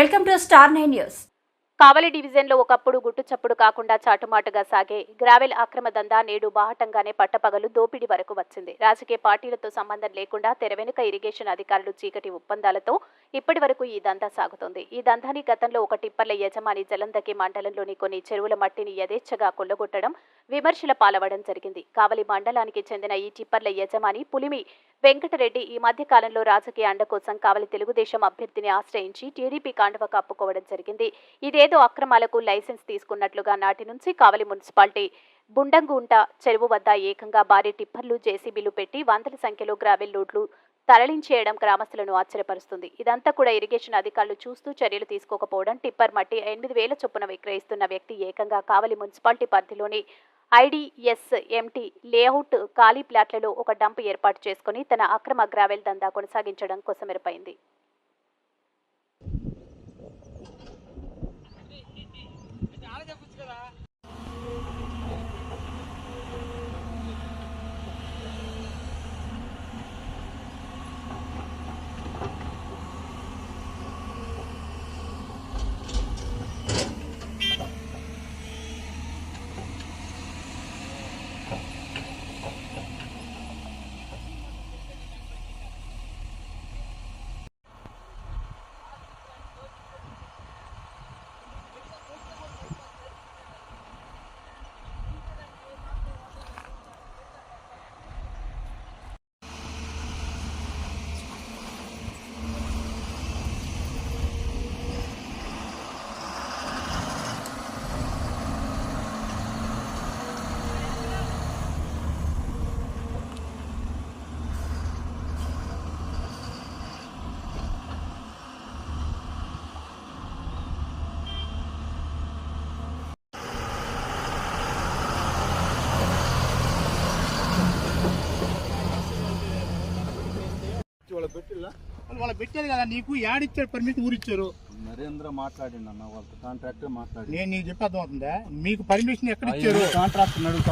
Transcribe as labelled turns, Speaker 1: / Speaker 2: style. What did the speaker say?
Speaker 1: Welcome to star nine news.
Speaker 2: Kavali డివిజన్లో ఒకప్పుడు గుట్టు చప్పుడు కాకుండా చాటుమాటుగా సాగే గ్రావెల్ అక్రమ దందా నేడు బాహటంగానే పట్టపగలు దోపిడీ వరకు వచ్చింది. రాజకీయ పార్టీలతో సంబంధం లేకుండా తెర వెనుక ఇరిగేషన్ అధికారులు చీకటి ఒప్పందాలతో ఇప్పటి వరకు ఈ దందా సాగుతోంది. ఈ దందాని గతంలో ఒక టిప్పర్ల యజమాని జలందకి మండలంలోని కొన్ని చెరువుల మట్టిని యథేచ్ఛగా కొల్లగొట్టడం విమర్శల పాలవడం జరిగింది. కావలి మండలానికి చెందిన ఈ టిప్పర్ల యజమాని పులిమి వెంకటరెడ్డి ఈ మధ్య కాలంలో రాజకీయ అండ కోసం కావలి తెలుగుదేశం అభ్యర్థిని ఆశ్రయించి టీడీపీ కాండవ కప్పుకోవడం జరిగింది. ఇదేదో అక్రమాలకు లైసెన్స్ తీసుకున్నట్లుగా నాటి నుంచి కావలి మున్సిపాలిటీ బుండంగుంట చెరువు వద్ద ఏకంగా భారీ టిప్పర్లు జేసీబీలు పెట్టి వందల సంఖ్యలో గ్రావెల్ లోడ్లు తరలించేయడం గ్రామస్తులను ఆశ్చర్యపరుస్తుంది. ఇదంతా కూడా ఇరిగేషన్ అధికారులు చూస్తూ చర్యలు తీసుకోకపోవడం టిప్పర్ మట్టి ఎనిమిది వేల చొప్పున విక్రయిస్తున్న వ్యక్తి ఏకంగా కావలి మున్సిపాలిటీ పరిధిలోని ఐడిఎస్ ఎంటీ లేఅవుట్ ఖాళీ ప్లాట్లలో ఒక డంప్ ఏర్పాటు చేసుకుని తన అక్రమ గ్రావెల్ దందా కొనసాగించడం కొసమెరుపైంది.
Speaker 3: Okay.
Speaker 4: వాళ్ళు పెట్టేది కదా నీకు యాడిచ్చారు పర్మిషన్ ఊరిచ్చారు.
Speaker 3: నరేంద్ర మాట్లాడిండు అన్న వాళ్ళతో కాంట్రాక్టర్ మాట్లాడి
Speaker 4: నేను నీకు చెప్పి అర్థమవుతుందా? మీకు పర్మిషన్ ఎక్కడ ఇచ్చారు?
Speaker 3: కాంట్రాక్ట్ నడుగు